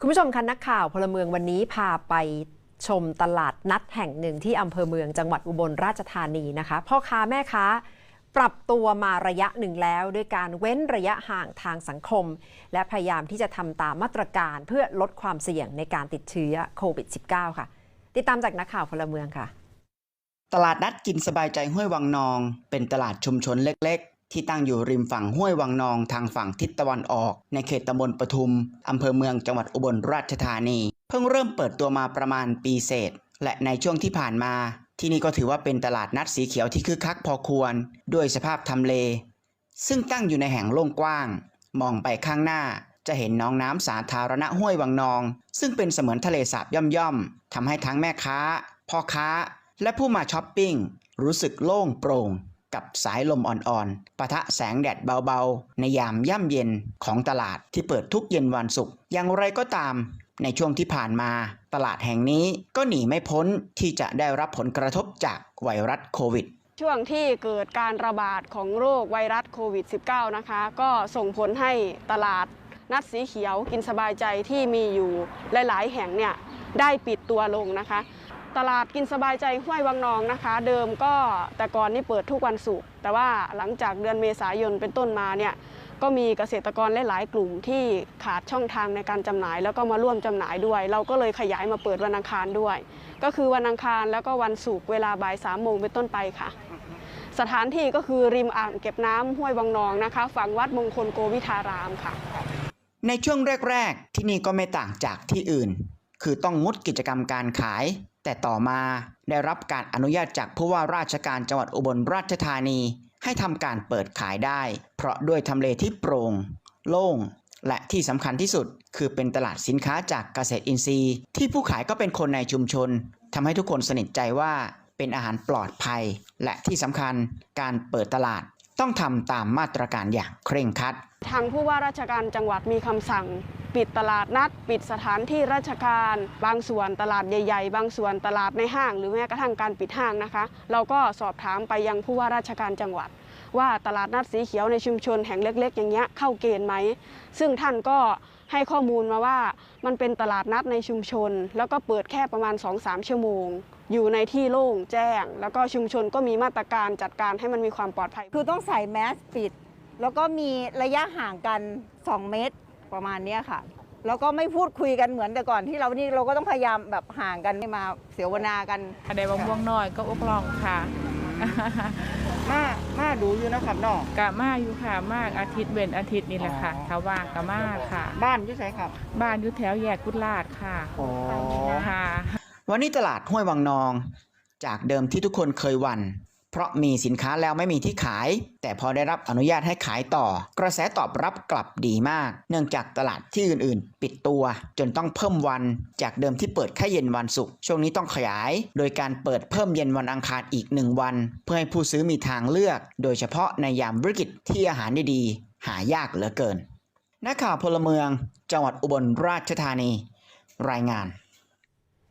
คุณผู้ชมคะนักข่าวพลเมืองวันนี้พาไปชมตลาดนัดแห่งหนึ่งที่อำเภอเมืองจังหวัดอุบลราชธานีนะคะ พ่อค้าแม่ค้า ปรับตัวมาระยะหนึ่งแล้ว ด้วยการเว้นระยะห่างทางสังคม และพยายามที่จะทำตามมาตรการเพื่อลดความเสี่ยงในการติดเชื้อโควิด -19 ค่ะ ติดตามจากนักข่าวพลเมืองค่ะ ตลาดนัดกินสบายใจห้วยวังนอง เป็นตลาดชุมชนเล็ก ที่ตั้งอยู่ริมฝั่งห้วยวังนองทางฝั่งทิศตะวันออก ในเขตตำบลปทุมอำเภอเมืองจังหวัดอุบลราชธานี เพิ่งเริ่มเปิดตัวมาประมาณปีเศษ และในช่วงที่ผ่านมา ที่นี่ก็ถือว่าเป็นตลาดนัดสีเขียวที่คึกคักพอควร ด้วยสภาพทำเล ซึ่งตั้งอยู่ในแห่งโล่งกว้าง มองไปข้างหน้าจะเห็นน้องน้ำสาธารณะห้วยวังนอง ซึ่งเป็นเสมือนทะเลสาบย่อมๆทำให้ทั้งแม่ค้า พ่อค้า และผู้มาช้อปปิ้งรู้สึกโล่งโปร่ง กับสายลมอ่อนๆปะทะแสงแดดเบาๆ ในยามย่ำเย็นของตลาดที่เปิดทุกเย็นวันศุกร์ อย่างไรก็ตามในช่วงที่ผ่านมา ตลาดแห่งนี้ก็หนีไม่พ้นที่จะได้รับผลกระทบจากไวรัสโควิดช่วงที่เกิดการระบาดของโรคไวรัสโควิด -19 นะคะ ก็ส่งผลให้ตลาดนัดสีเขียวกินสบายใจที่มีอยู่หลาย ๆ แห่งเนี่ยได้ปิดตัวลงนะคะ ตลาดกินสบายใจห้วยวังนองนะคะ เดิมก็แต่ก่อนนี่เปิดทุกวันศุกร์แต่ว่าหลังจากเดือนเมษายนเป็นต้นมาเนี่ยก็มีเกษตรกรหลาย ๆ กลุ่มที่ขาดช่องทางในการจำหน่าย แล้วก็มาร่วมจำหน่ายด้วย เราก็เลยขยายมาเปิดวันอังคารด้วย ก็คือวันอังคารแล้วก็วันศุกร์เวลาบ่ายสามโมงเป็นต้นไปค่ะ สถานที่ก็คือริมอ่างเก็บน้ำห้วยวังนองนะคะฝั่งวัดมงคลโกวิทารามค่ะ ในช่วงแรก ๆ ที่นี่ก็ไม่ต่างจากที่อื่น คือต้องงดกิจกรรมการขาย แต่ต่อมาได้รับการอนุญาตจากผู้ว่าราชการจังหวัดอุบลราชธานี ให้ทำการเปิดขายได้ เพราะด้วยทำเลที่โปร่ง โล่ง และที่สำคัญที่สุด คือเป็นตลาดสินค้าจากเกษตรอินทรีย์ ที่ผู้ขายก็เป็นคนในชุมชนทำให้ทุกคนสนิทใจว่าเป็นอาหารปลอดภัย และที่สำคัญการเปิดตลาดต้องทำตามมาตรการอย่างเคร่งครัด ทางผู้ว่าราชการจังหวัดมีคำสั่ง ปิดตลาดนัด ปิดสถานที่ราชการ บางส่วนตลาดใหญ่ ๆ บางส่วนตลาดในห้าง หรือแม้กระทั่งการปิดห้างนะคะ เราก็สอบถามไปยังผู้ว่าราชการจังหวัด ว่าตลาดนัดสีเขียวในชุมชนแห่งเล็ก ๆ อย่างเงี้ยเข้าเกณฑ์ไหม ซึ่งท่านก็ให้ข้อมูลมาว่ามันเป็นตลาดนัดในชุมชน แล้วก็เปิดแค่ประมาณ 2-3 ชั่วโมง อยู่ในที่โล่งแจ้ง แล้วก็ชุมชนก็มีมาตรการจัดการให้มันมีความปลอดภัย คือต้องใส่แมสปิด แล้วก็มีระยะห่างกัน 2 เมตร ประมาณเนี้ยค่ะ แล้วก็ไม่พูดคุยกันเหมือนแต่ก่อนที่เรานี่เราก็ต้องพยายามแบบห่างกันไม่มาเสวนากันอะไรบางม่วงน้อยก็อกลองค่ะมามาดูอยู่นะครับน้องกะมาอยู่ค่ะมากอาทิตย์เว้นอาทิตย์นี่แหละค่ะอ๋อถ้าว่างกะมาค่ะ บ้านอยู่ไสครับ บ้านอยู่แถวแยกกุดลาดค่ะโอ้ค่ะ วันนี้ตลาดห้วยวังนอง จากเดิมที่ทุกคนเคยหวัน เพราะมีสินค้าแล้วไม่มีที่ขาย แต่พอได้รับอนุญาตให้ขายต่อ กระแสตอบรับกลับดีมาก เนื่องจากตลาดที่อื่นๆ ปิดตัว จนต้องเพิ่มวัน จากเดิมที่เปิดแค่เย็นวันศุกร์ช่วงนี้ต้องขยาย โดยการเปิดเพิ่มเย็นวันอังคารอีกหนึ่งวัน เพื่อให้ผู้ซื้อมีทางเลือก โดยเฉพาะในยามวิกฤตที่อาหารดีๆหายากเหลือเกินนักข่าวพลเมือง จังหวัดอุบลราชธานี รายงาน